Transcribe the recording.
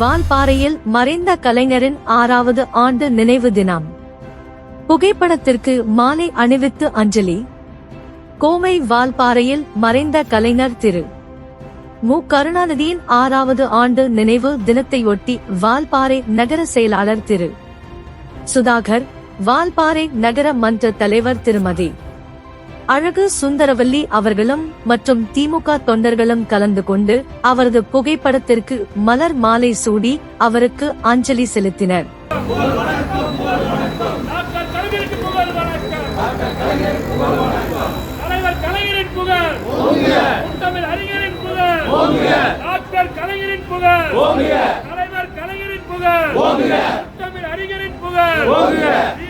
வால்பாறையில் மறைந்த கலைஞரின் ஆறாவது ஆண்டு நினைவு தினம். புகைப்படத்திற்கு மாலை அணிவித்து அஞ்சலி. கோவை வால்பாறையில் மறைந்த கலைஞர் திரு. மு. கருணாநிதியின் ஆறாவது ஆண்டு நினைவு தினத்தையொட்டி வால்பாறை நகர செயலாளர் திரு. சுதாகர் வால்பாறை நகர மன்ற தலைவர் திருமதி. அழகு சுந்தரவல்லி அவர்களும் மற்றும் திமுக தொண்டர்களும் கலந்து கொண்டு அவரது புகைப்படத்திற்கு மலர் மாலை சூடி அவருக்கு அஞ்சலி செலுத்தினர். புகழ் தலைவர் கலைஞரின் புகழ்.